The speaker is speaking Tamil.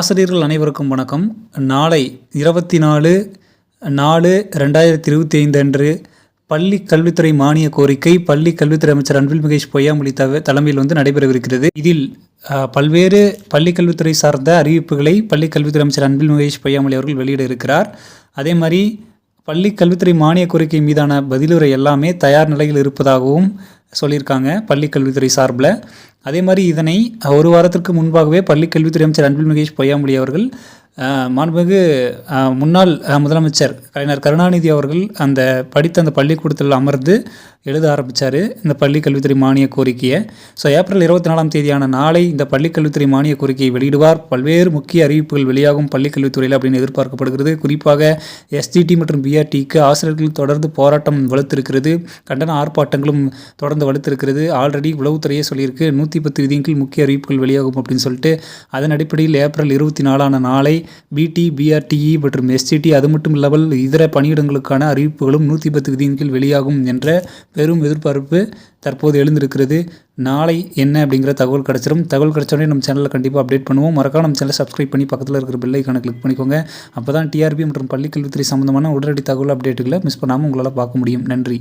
ஆசிரியர்கள் அனைவருக்கும் வணக்கம். நாளை இருபத்தி நாலு நாலு ரெண்டாயிரத்தி இருபத்தி ஐந்து அன்று பள்ளி கல்வித்துறை மானிய கோரிக்கை பள்ளி கல்வித்துறை அமைச்சர் அன்பில் மகேஷ் பொய்யாமொழி தவ தலைமையில் வந்து நடைபெறவிருக்கிறது. இதில் பல்வேறு பள்ளி கல்வித்துறை சார்ந்த அறிவிப்புகளை பள்ளி கல்வித்துறை அமைச்சர் அன்பில் மகேஷ் பொய்யாமொழி அவர்கள் வெளியிட இருக்கிறார். அதே மாதிரி பள்ளி கல்வித்துறை மானிய கோரிக்கை மீதான பதிலுரை எல்லாமே தயார் நிலையில் இருப்பதாகவும் சொல்லியிருக்காங்க பள்ளி கல்வித்துறை சார்பில். அதே மாதிரி இதனை ஒரு வாரத்திற்கு முன்பாகவே பள்ளி கல்வித்துறை அமைச்சர் அன்பில் மகேஷ் பொய்யாமொழி அவர்கள் மாண்புமிகு முன்னாள் முதலமைச்சர் கலைஞர் கருணாநிதி அவர்கள் அந்த படித்த அந்த பள்ளிக்கூடத்தில் அமர்ந்து எழுத ஆரம்பித்தார் இந்த பள்ளி கல்வித்துறை மானிய கோரிக்கையை. ஸோ ஏப்ரல் இருபத்தி நாலாம் தேதியான நாளை இந்த பள்ளி கல்வித்துறை மானிய கோரிக்கையை வெளியிடுவார். பல்வேறு முக்கிய அறிவிப்புகள் வெளியாகும் பள்ளி கல்வித்துறையில் அப்படின்னு எதிர்பார்க்கப்படுகிறது. குறிப்பாக எஸ்டிடி மற்றும் பிஆர்டிக்கு ஆசிரியர்கள் தொடர்ந்து போராட்டம் வலுத்திருக்கிறது. கண்டன ஆர்ப்பாட்டங்களும் தொடர்ந்து வலுத்திருக்கிறது. ஆல்ரெடி உளவுத்துறையே சொல்லியிருக்கு. நூற்றி பத்து விதியின் கீழ் முக்கிய அறிவிப்புகள் வெளியாகும் அப்படின்னு சொல்லிட்டு அதன் அடிப்படையில் ஏப்ரல் இருபத்தி நாலான நாளை பிடி பிஆர்டிஇ மற்றும் எஸ்சிடி அது மட்டும் இல்லாமல் இதர பணியிடங்களுக்கான அறிவிப்புகளும் நூற்றி பத்து விதியின் கீழ் வெளியாகும் என்ற பெரும் எதிர்பார்ப்பு தற்போது எழுந்திருக்கிறது. நாளை என்ன அப்படிங்கிற தகவல் கிடச்சிரும். தகவல் கிடச்சோடனே நம்ம சேனலில் கண்டிப்பாக அப்டேட் பண்ணுவோம். மறக்காம நம்ம சேனலை சப்ஸ்கிரைப் பண்ணி பக்கத்தில் இருக்கிற பெல் கிளிக் பண்ணிக்கோங்க. அப்போ தான் டிஆர்பி மற்றும் பள்ளிக்கல்வித்துறை சம்மந்தமான உடனடி தகவல் அப்டேட்டுகளை மிஸ் பண்ணாமல் உங்களால் பார்க்க முடியும். நன்றி.